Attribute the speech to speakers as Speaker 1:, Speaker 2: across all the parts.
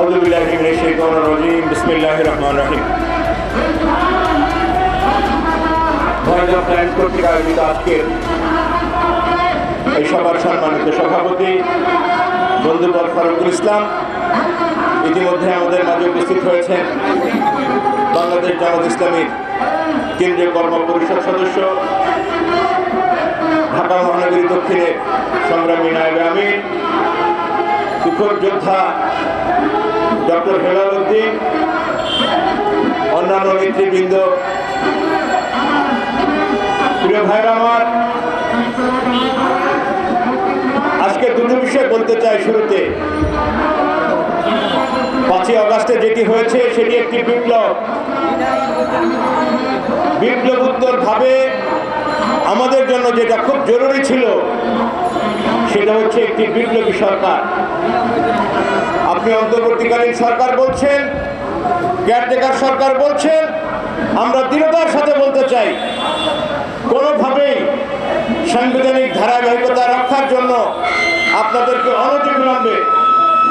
Speaker 1: أعوذ بالله من الشيطان الرجيم بسم الله الرحمن الرحيم voice of line কর্তৃক আয়োজিত আজকের এই সভার সম্মানিত সভাপতি বন্ধুবর ফারুকুল ইসলাম ইতিমধ্যে আমাদের মাঝে উপস্থিত হয়েছেন বাংলাদেশ জামাত ইসলামীর কেন্দ্রীয় কর্ম পরিষদ সদস্য ঢাকা মহানগরী দক্ষিণে সংগ্রামী নায়ক আমির তুখর যোদ্ধা ডক্টর হেলাল অন্যান্য নেতৃবৃন্দ। প্রিয় ভাইরা আমার, আজকে দুটো বিষয় বলতে চাই শুরুতে। পাঁচই আগস্টে যেটি হয়েছে, সেটি একটি বিপ্লব। বিপ্লবোত্তর ভাবে আমাদের জন্য যেটা খুব জরুরি ছিল সেটা হচ্ছে একটি বিপ্লবী সরকার। আপনি অন্তর্বর্তীকালীন সরকার বলছেন কেয়ারটেকার সরকার বলছেন, আমরা দৃঢ়তার সাথে বলতে চাই, কোনোভাবেই সাংবিধানিক ধারাবাহিকতা রক্ষার জন্য আপনাদেরকে অনতিবিলম্বে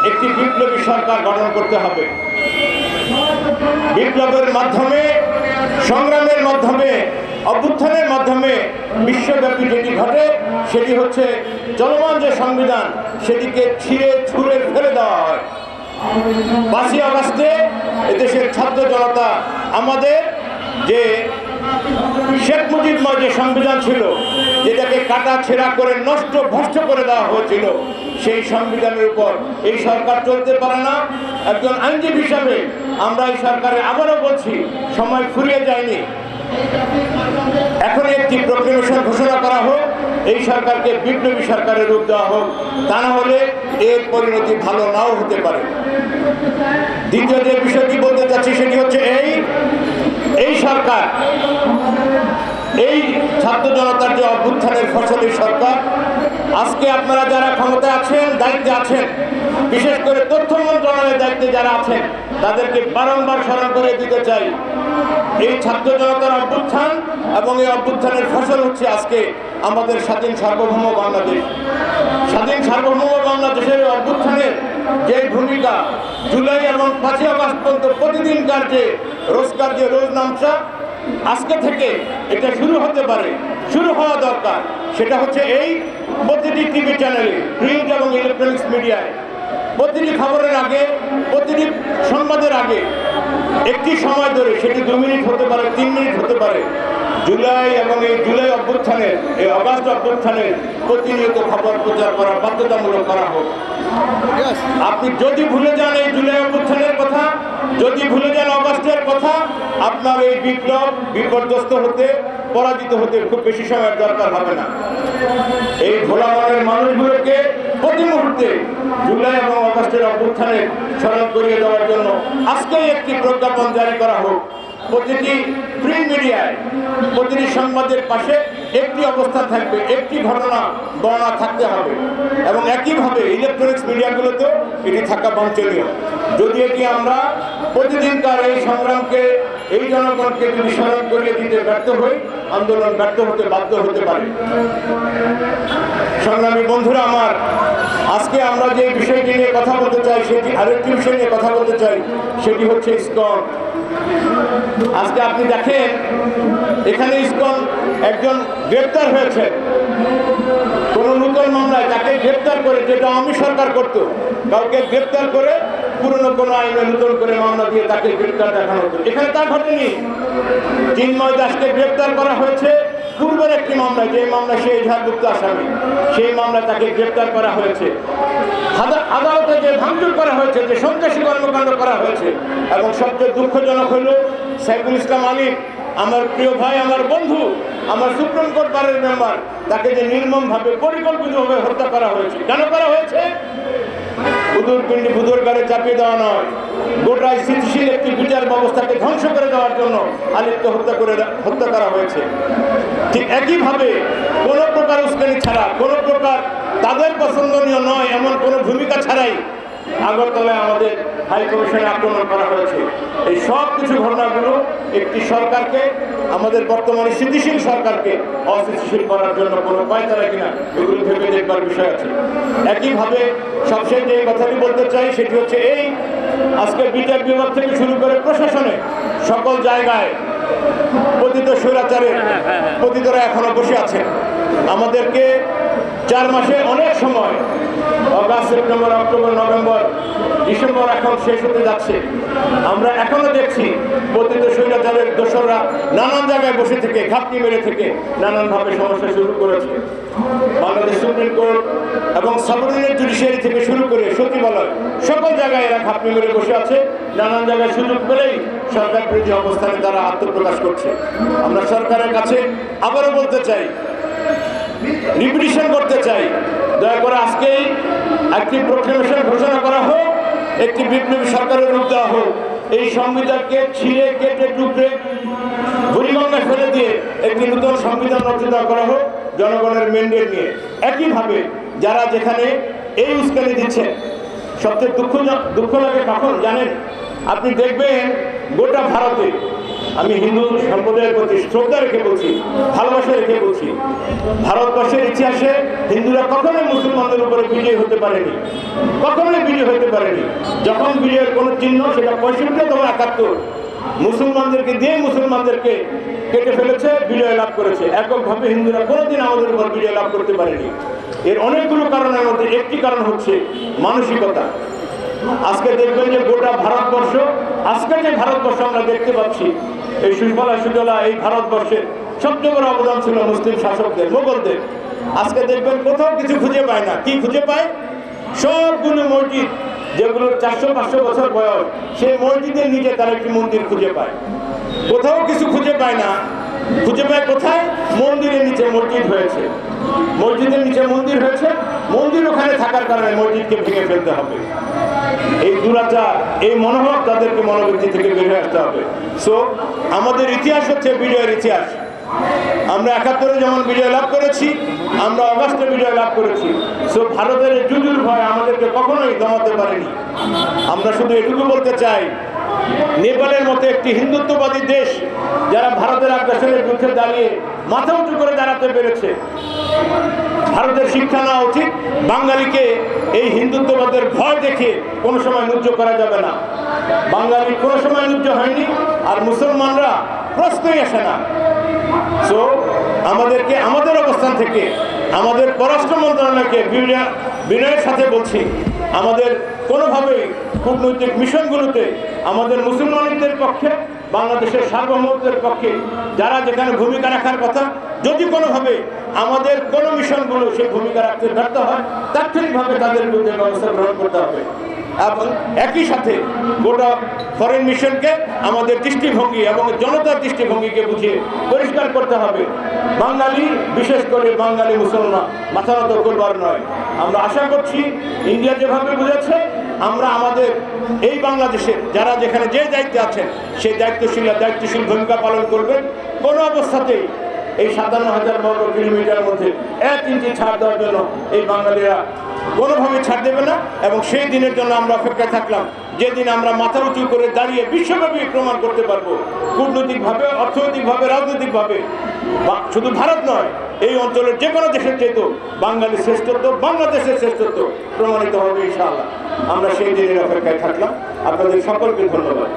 Speaker 1: একটি বিপ্লবী সরকার গঠন করতে হবে। বিপ্লবের মাধ্যমে, সংগ্রামের মাধ্যমে, অভ্যুত্থানের মাধ্যমে বিশ্বব্যাপী যেটি ঘটে, সেটি হচ্ছে চলমান যে সংবিধান, সেটিকে ছিঁড়ে ছুঁড়ে ফেলে দেওয়া হয়। পাঁচই আগস্টে এদেশের ছাত্র জনতা, আমাদের যে শেখ মুজিবময় যে সংবিধান ছিল, যেটাকে কাটা ছেঁড়া করে নষ্ট ভ্রষ্ট করে দেওয়া হয়েছিল, সেই সংবিধানের উপর এই সরকার চলতে পারে না। একজন আইনজীবী হিসাবে আমরা এই সরকারে আবারও বলছি, সময় ফুরিয়ে যায়নি। এখন একটি প্রক্রিয়েশন ঘোষণা করা হোক, এই সরকারকে বিপ্লবী সরকারের রূপ দেওয়া হোক, তা না হলে এর পরিণতি ভালো নাও হতে পারে। দ্বিতীয় যে বিষয়টি বলতে চাচ্ছি সেটি হচ্ছে এই এই সরকার, এই ছাত্র জনতার যে অভ্যুত্থানের ফসলি সরকার, আজকে আপনারা যারা ক্ষমতায় আছেন, দায়িত্বে আছেন, বিশেষ করে তথ্য মন্ত্রণালয়ের দায়িত্বে যারা আছেন তাদেরকে বারংবার স্মরণ করে দিতে চাই। এই ছাত্র জনতার অভ্যুত্থান এবং এই অভ্যুত্থানের ফসল হচ্ছে আজকে আমাদের স্বাধীন সার্বভৌম বাংলাদেশ। স্বাধীন সার্বভৌম বাংলাদেশের অভ্যুত্থানের যে ভূমিকা, জুলাই এবং পাঁচই আগস্ট পর্যন্ত প্রতিদিনকার যে রোজকার যে রোজ নামচা, আজকে থেকে এটা শুরু হতে পারে, শুরু হওয়া দরকার। সেটা হচ্ছে এই প্রতিটি টিভি চ্যানেলে, প্রিন্ট এবং ইলেকট্রনিক্স মিডিয়ায়। প্রতিটি খবরের আগে একটি সময় ধরে সেটি দু মিনিট হতে পারে তিন মিনিট হতে পারে জুলাই এবং এই জুলাই অভ্যুত্থানের এই অগাস্ট অভ্যুত্থানের প্রতিনিয়ত খবর প্রচার করা বাধ্যতামূলক করা হোক। আপনি যদি ভুলে যান এই জুলাই অভ্যুত্থানের কথা যদি ভুলে যান অগাস্টের কথা আপনার এই বিপ্লব বিপর্যস্ত হতে পরাজিত হতে খুব বেশি সময়ের দরকার হবে না। এই ভোলা মনের মানুষগুলোকে প্রতি মুহূর্তে জুলাই এবং অগস্টের অভ্যুত্থানের স্মরণ করিয়ে দেওয়ার জন্য আজকেই একটি প্রজ্ঞাপন জারি করা হোক। প্রতিটি প্রিন্ট মিডিয়ায়, প্রতিটি সংবাদের পাশে একটি অবস্থান থাকবে, একটি ঘটনা বর্ণনা থাকতে হবে এবং একইভাবে ইলেকট্রনিক্স মিডিয়াগুলোতেও এটি থাকা বাঞ্ছনীয়। যদি এটি আমরা প্রতিদিনকার এই সংগ্রামকে, এই জনগণকে যদি স্মরণ করিয়ে দিতে ব্যর্থ হই, আন্দোলন ব্যর্থ হতে বাধ্য হতে পারে। সংগ্রামী বন্ধুরা আমার, আজকে আমরা যে বিষয়টি নিয়ে কথা বলতে চাই, সেটি আরেকটি বিষয় নিয়ে কথা বলতে চাই, সেটি হচ্ছে ইস্কন। আজকে আপনি দেখেন, এখানে ইস্কন একজন গ্রেপ্তার হয়েছে। কোন নূতন মামলায় তাকে গ্রেপ্তার করে, যেটা আমি সরকার করত, কাউকে গ্রেপ্তার করে পুরনো কোনো আইনে নূতন করে মামলা দিয়ে তাকে গ্রেপ্তার দেখানো হতো। এখানে তা ঘটেনি। চিন্ময় দাসকে গ্রেপ্তার করা হয়েছে। পূর্বের একটি মামলায়, যে মামলা সে ঝাড়ভুক্ত আসামি, সেই মামলায় তাকে গ্রেপ্তার করা হয়েছে। আদা- আদালতে যে ভাঙচুর করা হয়েছে, যে সন্ত্রাসী কর্মকাণ্ড করা হয়েছে, এবং সবচেয়ে দুঃখজনক হল সাইফুল ইসলাম আলী, আমার প্রিয় ভাই, আমার বন্ধু, আমার সুপ্রিম কোর্ট বারের মেম্বার, তাকে যে নির্মমভাবে, পরিকল্পিতভাবে হত্যা করা হয়েছে। কেন করা হয়েছে? বুধুর পিণ্ডি বুধুর গাড়ি চাপিয়ে দেওয়া নয়। গোটায় স্থিতিশীল একটি বিচার ব্যবস্থাকে ধ্বংস করে দেওয়ার জন্য আলিপ্ত হত্যা করে হত্যা করা হয়েছে। ঠিক একইভাবে কোনো প্রকার উস্কানি ছাড়া, কোনো প্রকার তাদের পছন্দনীয় নয়, এমন কোনো ভূমিকা ছাড়াই আগরতলায় আমাদের হাই কমিশনে আক্রমণ করা হয়েছে। এই সব কিছু ঘটনাগুলো একটি সরকারকে, আমাদের বর্তমানে স্থিতিশীল সরকারকে অস্থিতিশীল করার জন্য কোনো পায়তারা কিনা এগুলো ভেবে দেখবার বিষয় আছে। একইভাবে সবশেষ যে কথাটি বলতে চাই, সেটি হচ্ছে এই আজকে বিচার বিভাগ থেকে শুরু করে প্রশাসনে সকল জায়গায় পতিত স্বৈরাচারের পতিতরা এখনও বসে আছে আমাদেরকে চার মাসে অনেক সময়, August, September, October, November December এখন শেষ হতে যাচ্ছে। আমরা এখনও দেখছি পতিত স্বৈরাচারের দোসররা নানান জায়গায় বসে থেকে, ঘাপটি মেরে থেকে নানানভাবে সমস্যা শুরু করেছে। বাংলাদেশ সুপ্রিম কোর্ট এবং সাবঅর্ডিনেট জুডিশিয়ারি থেকে শুরু করে সচিবালয় সকল জায়গায় এরা ঘাপটি মেরে বসে আছে। নানান জায়গায় সুযোগ পেলেই সরকার বিরোধী অবস্থানে তারা আত্মপ্রকাশ করছে। আমরা সরকারের কাছে আবারও বলতে চাই রিপিটিশন করতে চাই। দয়া করে আজকেই একটি প্রোক্লেমেশন ঘোষণা করা হোক। একটি বিপ্লবী সরকারের রূপ দেওয়া হোক, এই সংবিধানকে ছিঁড়ে কেটে টুকরে বুড়িগঙ্গা ফেলে দিয়ে একটি নতুন সংবিধান রচনা করা হোক জনগণের মেন্ডেট নিয়ে। একইভাবে যারা যেখানে এই উস্কানি দিচ্ছে, সবচেয়ে দুঃখ দুঃখ লাগে কখন জানেন, আপনি দেখবেন গোটা ভারতে আমি হিন্দু সম্প্রদায়ের প্রতি শ্রদ্ধা রেখে বলছি, ভালোবাসা রেখে বলছি, ভারতবর্ষের ইতিহাসে হিন্দুরা কখনোই মুসলমানদের উপরে বিজয় হতে পারেনি, কখনোই বিজয় হতে পারেনি। যখন বিজয়ের কোনো চিহ্ন, সেটা পঁয়ষট্টি অথবা একাত্তর, মুসলমানদেরকে দিয়ে মুসলমানদেরকে কেটে ফেলেছে, বিজয় লাভ করেছে। এককভাবে হিন্দুরা কোনোদিন আমাদের উপর বিজয় লাভ করতে পারেনি। এর অনেকগুলো কারণের মধ্যে একটি কারণ হচ্ছে মানসিকতা। আজকে দেখবেন যে গোটা ভারতবর্ষ, আজকে যে ভারতবর্ষ আমরা দেখতে পাচ্ছি এই সুফলা সুজলা এই ভারতবর্ষের সবচেয়ে বড় অবদান ছিল মুসলিম শাসকদের, মোগলদের। আজকে দেখবেন কোথাও কিছু খুঁজে পায় না। কি খুঁজে পায়? সবগুলো মসজিদ যেগুলোর চারশো, পাঁচশো বছর বয়স, সেই মসজিদের নিচে তারা একটি মন্দির খুঁজে পায়। কোথাও কিছু খুঁজে পায় না। খুঁজে পায় কোথায়? মন্দিরের নিচে মসজিদ হয়েছে। মসজিদের নিচে মন্দির হয়েছে। মন্দির ওখানে থাকার কারণে মসজিদকে ভেঙে ফেলতে হবে। এই দুরাচার, এই মনোভাব তাদেরকে মনোবৃত্তি থেকে বেরিয়ে আসতে হবে। সো আমাদের ইতিহাস হচ্ছে বিজয়ের ইতিহাস। আমরা একাত্তরে যেমন বিজয় লাভ করেছি আমরা অগাস্টে বিজয় লাভ করেছি। সো ভারতের এই জুজুর ভয় আমাদেরকে কখনোই দমাতে পারেনি। আমরা শুধু এটুকু বলতে চাই, নেপালের মতো একটি হিন্দুত্ববাদী দেশ যারা ভারতের আগ্রাসনের বিরুদ্ধে দাঁড়িয়ে মাথা উঁচু করে দাঁড়াতে পেরেছে, ভারতের শিক্ষা নেওয়া উচিত। বাঙালিকে এই হিন্দুত্ববাদের ভয় দেখে কোনো সময় নুজ্জ করা যাবে না। বাঙালি কোনো সময় নুজ্জ হয়নি, আর মুসলমানরা প্রশ্নই আসে না। সো আমাদেরকে, আমাদের অবস্থান থেকে, আমাদের পররাষ্ট্র মন্ত্রণালয়কে বিনয়- বিনয়ের সাথে বলছি, আমাদের কোনোভাবেই কূটনৈতিক মিশনগুলোতে আমাদের মুসলমানদের পক্ষে, বাংলাদেশের সার্বভৌমত্বের পক্ষে যারা যেখানে ভূমিকা রাখার কথা, যদি কোনোভাবে আমাদের কোনো মিশনগুলো সেই ভূমিকা রাখতে ব্যর্থ হয়, তাৎক্ষণিকভাবে তাদের বিরুদ্ধে ব্যবস্থা গ্রহণ করতে হবে। এবং একই সাথে গোটা ফরেন মিশনকে আমাদের দৃষ্টিভঙ্গি এবং জনতার দৃষ্টিভঙ্গিকে বুঝিয়ে পরিষ্কার করতে হবে। বাঙালি, বিশেষ করে বাঙালি মুসলমান মাথা করবার নয়। আমরা আশা করছি ইন্ডিয়া যেভাবে বুঝেছে, আমরা আমাদের এই বাংলাদেশে যারা যেখানে যে দায়িত্বে আছেন, সেই দায়িত্বশীল দায়িত্বশীল ভূমিকা পালন করবেন। কোনো অবস্থাতেই এই সাতান্ন হাজার বর্গ কিলোমিটার মধ্যে এক ইঞ্চি ছাড় দেওয়ার জন্য এই বাঙালিরা কোনোভাবে ছাড় দেবে না এবং সেই দিনের জন্য আমরা অপেক্ষায় থাকলাম। যেদিন আমরা মাথা উঁচু করে দাঁড়িয়ে বিশ্বব্যাপী প্রমাণ করতে পারব। কূটনৈতিকভাবে, অর্থনৈতিকভাবে, রাজনৈতিকভাবে। শুধু ভারত নয়, এই অঞ্চলের যে কোনো দেশের চেয়েতো বাঙালির শ্রেষ্ঠত্ব, বাংলাদেশের শ্রেষ্ঠত্ব প্রমাণিত হবে ইনশাআল্লাহ। আমরা সেই দিনের অপেক্ষায় থাকলাম। আপনাদের সকলকে ধন্যবাদ।